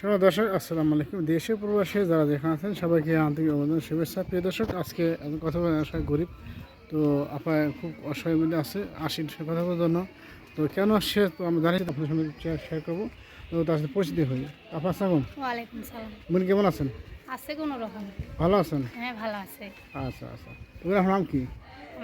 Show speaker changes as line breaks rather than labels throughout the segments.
সবাই দর্শক আসসালামু আলাইকুম। দেশে প্রবাসে যারা যেখানে আছেন সবাইকে আন্তরিক অভিনন্দন শুভেচ্ছা। প্রিয় দর্শক আজকে আমি কথা বলেন আসলে গরিব। তো আপনার খুব অসহায় মধ্যে আছে আসি সে কথা বলার জন্য। তো কেন আসছে? তো আমি জানি আপনার সঙ্গে শেয়ার করব। তো তার সাথে পরিচিতি হই। আপনার সালাম। বোন কেমন আছেন?
আছে কোনো রকম।
ভালো আছেন?
হ্যাঁ ভালো আছে।
আচ্ছা আচ্ছা। তোমার নাম কি?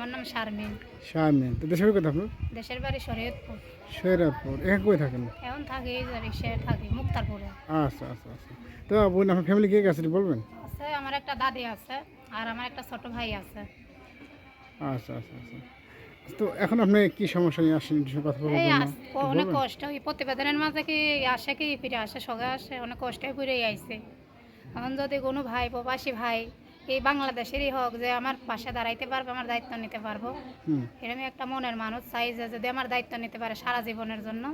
আমার নাম শারমিন।
শারমিন। তো দেশের কথা আপনার?
দেশের বাড়ি শরীয়তপুর।
শৈরাতপুর এখানে কই থাকেন?
এখন থাকি এই যে রিক্সায় থাকি মুক্তারপুরে।
আচ্ছা আচ্ছা আচ্ছা। তো বোন আপনার ফ্যামিলি কে গেছে বলবেন?
আছে আমার একটা দাদি আছে আর আমার একটা ছোট ভাই আছে।
আচ্ছা আচ্ছা আচ্ছা। তো এখন আপনি কি সমস্যা নিয়ে আসেন? একটু কথা বলবেন
অনেক কষ্ট। এই প্রতিবেদনের মাঝে কি আসে কি ফিরে আসে সগে আসে অনেক কষ্টে ফিরে আইছে। এখন যদি কোনো ভাই প্রবাসী ভাই এই বাংলাদেশেরই হোক যে আমার পাশে দাঁড়াইতে পারবে আমার দায়িত্ব নিতে পারব। এরকম একটা মনের মানুষ চাই যে যদি আমার দায়িত্ব নিতে পারে সারা জীবনের জন্য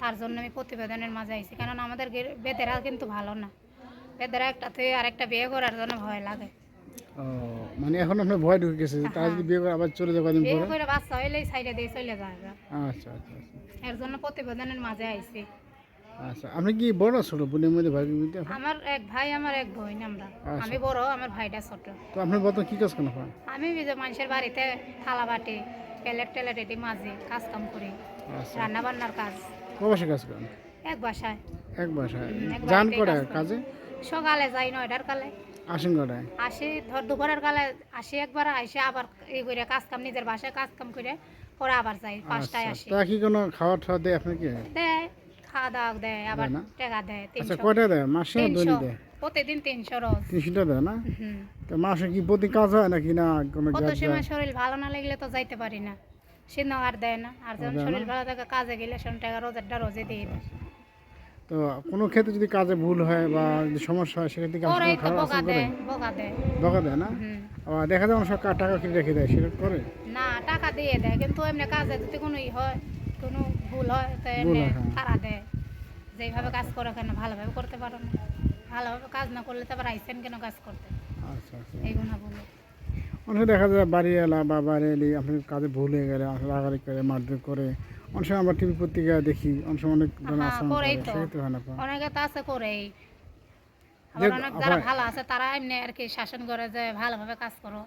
তার জন্য আমি প্রতিবেদনের মাঝে আইছি। কারণ আমাদের বেদেরা কিন্তু ভালো না। বেদেরা একটা থেকে আরেকটা বিয়ে করার জন্য ভয় লাগে।
মানে এখন আপনার ভয় ঢুকে গেছে তারা যদি বিয়ে করে আবার চলে যাবে কদিন
বিয়ে করে বাচ্চা হইলেই সাইডে দিয়ে চলে যায়
আচ্ছা আচ্ছা আচ্ছা।
এর জন্য প্রতিবেদনের মাঝে আইছি।
আচ্ছা আপনি কি বড় ছোট? বোনের মধ্যে ভাই মধ্যে
আমার এক ভাই আমার এক বোন আমরা।
আচ্ছা।
আমি বড় আমার ভাইটা ছোট।
তো আপনি কি কাজ করেন এখন
আমি যে মানুষের বাড়িতে থালা বাটি প্লেট টেলেট এটি মাঝে কাজ কাম করি।
আচ্ছা।
রান্না বান্নার কাজ
কাজ করেন?
এক বাসায়।
এক বাসায়। যান করে।
কাজে? সকালে যাই নয়টার কালে।
আসেন কটায়?
আসি ধর দুপুরের কালে আসি একবার আসি আবার এই করে কাজ কাম নিজের বাসায় কাজ কাম করে পরে আবার যাই পাঁচটায়
আচ্ছা
আসি।
তা কি কোনো খাওয়া টাওয়া দেয় আপনাকে?
দেয় খাওয়া দাওয়া দেয় আবার টাকা দেয়
আচ্ছা কয়টা দেয়? মাসে দৈনিক দেয়?
প্রতিদিন তিনশো রোজ
তিনশোটা দেয় না? তো মাসে কি প্রতি কাজ হয় নাকি না কোনো
কত সময় শরীর ভালো না লাগলে তো যাইতে পারি না। সে আর দেয় না। আর যখন শরীর ভালো থাকে কাজে গেলে সেন টাকা রোজেরটা রোজে দিয়ে দেয়।
তো কোনো ক্ষেত্রে যদি কাজে ভুল হয় বা সমস্যা হয় সেক্ষেত্রে কি আপনার খারাপ
বোকা দেয় বোকা দেয়।
বকা দেয় না? দেখা যায় অনেক টাকা কিনে রেখে দেয় সেটা করে?
না টাকা দিয়ে দেয় কিন্তু এমনি কাজে যদি কোনো ই হয় কোনো ভুল হয় তো এনে
হয়।
তারা দেয়। যেইভাবে কাজ করে কেন ভালোভাবে করতে পারো না। ভালোভাবে কাজ না করলে তো আবার আইসেন কেন কাজ করতে?
আচ্ছা আচ্ছা।
এইগুলো বলো।
অনেক দেখা যায় বাড়ি এলা বা বাড়ি এলে আপনি কাজে ভুল হয়ে গেলে রাগারি করে মারধর করে। অনেক সময় আমরা টিভি পত্রিকা দেখি অনেক সময় অনেক
হয় অনেকে তো আছে করেই। আবার অনেক যারা ভালো আছে তারা এমনি আর কি শাসন করে যে ভালোভাবে কাজ করো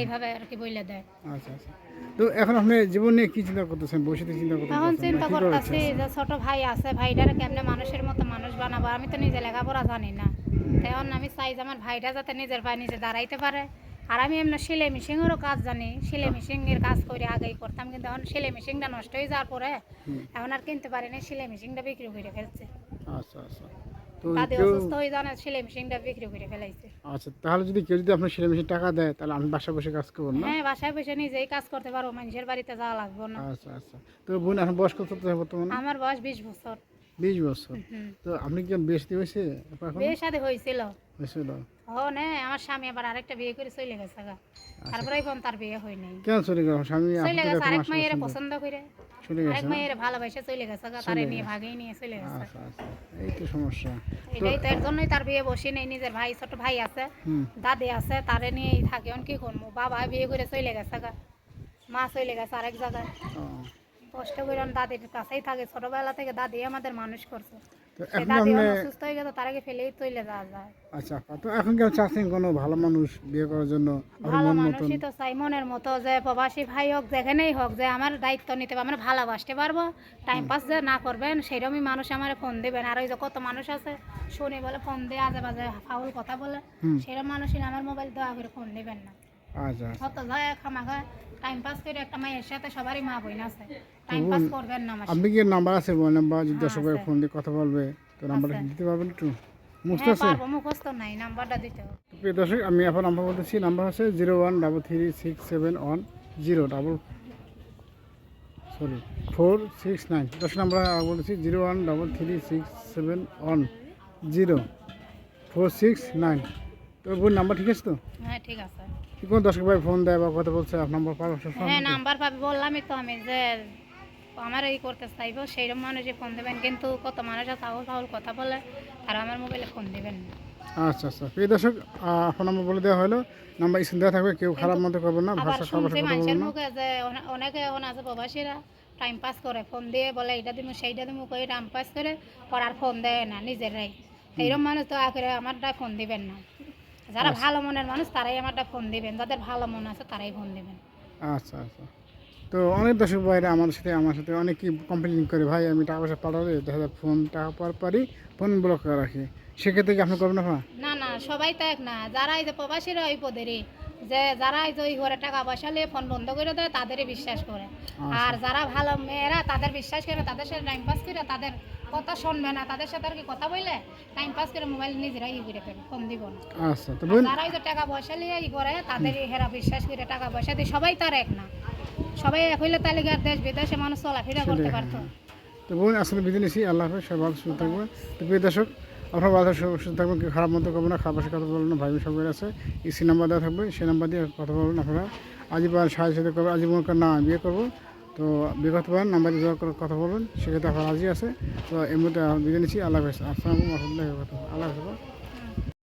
এইভাবে আর কি বইলে দেয়।
আচ্ছা আচ্ছা। তো এখন আপনি জীবন নিয়ে কি চিন্তা করতেছেন? ভবিষ্যতে চিন্তা
এখন চিন্তা করতেছি যে ছোট ভাই আছে ভাইটারে কেমনে মানুষের মতো মানুষ বানাবো? আমি তো নিজে লেখাপড়া জানি না। তখন আমি চাই যে আমার ভাইটা যাতে নিজের পায়ে নিজে দাঁড়াইতে পারে। আর আমি এমনি সেলাই মেশিনেরও কাজ জানি। সেলাই মেশিনের কাজ করে আগেই করতাম কিন্তু এখন সেলাই মেশিনটা নষ্ট হয়ে যাওয়ার পরে এখন আর কিনতে পারি না সেলাই মেশিনটা বিক্রি করে ফেলছে।
আচ্ছা আচ্ছা। তো
অসুস্থ হয়ে যাওয়ার সেলাই মেশিনটা বিক্রি করে ফেলাইছে।
আচ্ছা তাহলে যদি কেউ যদি আপনার সেলাই মেশিন টাকা দেয় তাহলে আমি বাসা বসে কাজ করব না?
হ্যাঁ বাসায় বসে নিজেই কাজ করতে পারব মানুষের বাড়িতে যাওয়া লাগবে না।
আচ্ছা আচ্ছা। তো বোন এখন বয়স কত বর্তমানে?
আমার বয়স বিশ বছর।
বিশ বছর। তো আপনি কি বেশ হয়েছে?
বিয়ে সাথে হয়েছিল।
হয়েছিল।
ও নে আমার স্বামী আবার আরেকটা বিয়ে করে চলে গেছে তারপরে তার বিয়ে হয় নাই।
কেন চলে গেল? স্বামী
চলে গেছে আরেক
পছন্দ-
পছন্দ করে।
চলে গেছে না?
মাইয়ের ভালোবাসে চলে গেছে তারে নিয়ে ভাগেই নিয়ে চলে গেছে।
আচ্ছা আচ্ছা এই তো সমস্যা।
এটাই তো এর জন্যই তার বিয়ে বসে নেই নিজের ভাই ছোট ভাই আছে দাদি আছে তারে নিয়েই থাকে কি করব? বাবা বিয়ে করে চলে গেছে গা। মা চলে গেছে আরেক জায়গায়। কষ্ট করে দাদির কাছেই থাকে ছোটবেলা থেকে দাদি আমাদের মানুষ করছে।
এখন আপনি
অসুস্থ হয়ে গেছে তারাকে ফেলেই চলে যাওয়া যায়।
আচ্ছা তো এখন কেউ চাচ্ছেন কোনো ভালো মানুষ বিয়ে করার জন্য?
ভালো মানুষই তো চাই মনের মতো যে প্রবাসী ভাই হোক যেখানেই হোক যে আমার দায়িত্ব নিতে পারব আমরা ভালোবাসতে পারব। টাইম পাস যে না করবেন সেরকমই মানুষ আমার ফোন দেবেন। আর ওই যে কত মানুষ আছে শুনে বলে ফোন দিয়ে আজে বাজে ফাউল কথা বলে। সেরকম মানুষই আমার মোবাইল দেওয়া করে ফোন দেবেন না।
আচ্ছা আচ্ছা।
টাইম পাস করে একটা মায়ের সাথে সবারই মা বইন আছে। টাইম পাস করবেন না
আপনি কি নাম্বার আছে? মোবাইল নাম্বার যদি
হ্যাঁ,
করে
আছে।
ফোন দিয়ে কথা বলবে তো নাম্বারটা দিতে পারবেন একটু? মুখস্থ
হ্যাঁ মুখস্থ নাই নাম্বারটা দিতে হবে।
প্রিয় দর্শক আমি এখন নাম্বার বলতেছি নাম্বার আছে zero one double three six seven one zero double sorry four six nine দশ নাম্বার বলতেছি zero one double three six seven one zero four six nine তো বোন নাম্বার ঠিক আছে তো?
হ্যাঁ ঠিক আছে।
কি কোনো দর্শক ভাই ফোন দেয় বা কথা বলছে আপনার নাম্বার পাওয়ার
হ্যাঁ নাম্বার পাবি বললামই তো আমি যে আমার এই করতে চাইব সেইরকম মানুষই ফোন দেবেন কিন্তু কত মানুষ আছে আউল ফাউল কথা বলে আর আমার মোবাইলে ফোন দেবেন না।
আচ্ছা আচ্ছা। প্রিয় দর্শক ফোন নাম্বার বলে দেওয়া হলো নাম্বার স্ক্রিন দেওয়া থাকবে কেউ খারাপ মতো করবেন না ভাষা সবার সাথে বলবেন না।
মুখে যে অনে- অনেকে এখন আছে প্রবাসীরা টাইম পাস করে ফোন দিয়ে বলে এইটা দিমু সেইটা দিমু করে টাইম পাস করে পর আর ফোন দেয় না নিজেরাই। এইরকম মানুষ দয়া করে আমারটা ফোন দিবেন না। যারা ভালো মনের মানুষ তারাই আমারটা ফোন দিবেন। যাদের ভালো মন আছে তারাই ফোন দিবেন।
আচ্ছা আচ্ছা। তো অনেক দর্শক ভাইরা আমার সাথে আমার সাথে অনেকেই কমপ্লেন করে ভাই আমি টাকা পয়সা পাঠালে দেখা যায় ফোন টাকা পাওয়ার পরই ফোন ব্লক করে রাখি। সেক্ষেত্রে কি আপনি করবেন না
না না সবাই তো এক না। যারা এই যে প্রবাসীরা ওই পদেরই যে যারা এই যে ওই ঘরে টাকা পয়সা নিয়ে ফোন বন্ধ করে দেয় তাদেরই বিশ্বাস করে। আর যারা ভালো মেয়েরা তাদের বিশ্বাস করে তাদের সাথে টাইম পাস করে তাদের কথা শুনবে না তাদের সাথে আর কি কথা বললে? টাইম পাস করে মোবাইল নিজেরাই ই করে ফেলবে ফোন দিব না।
আচ্ছা তো বোন
যে টাকা পয়সা নিয়ে ই করে তাদের হেরা বিশ্বাস করে টাকা পয়সা দিয়ে সবাই তার এক না। সবাই এক হইলে তাহলে আর দেশ বিদেশে মানুষ চলাফেরা করতে পারতো?
তো বোন আসলে বিধি নিছি আল্লাহ হাফেজ সবাই ভালো সুস্থ থাকবে তো প্রিয় দর্শক আপনার ভালো সুস্থ থাকবেন খারাপ মতো করবেন না খারাপ কথা বলবেন না ভাই সবাই আছে। ইসি নাম্বার দেওয়া থাকবে সেই নাম্বার দিয়ে কথা বলবেন আপনারা। আজীবন সাহায্য করবেন আজীবন না বিয়ে করব। তো বিয়ে করতে পারেন নাম্বার কথা বলবেন সেক্ষেত্রে আপনার রাজি আছে। তো এই মুহূর্তে বিদায় নিচ্ছি। আল্লাহ হাফেজ। আসসালামু আলাইকুম রহমতুল্লাহি। আল্লাহ হাফেজ।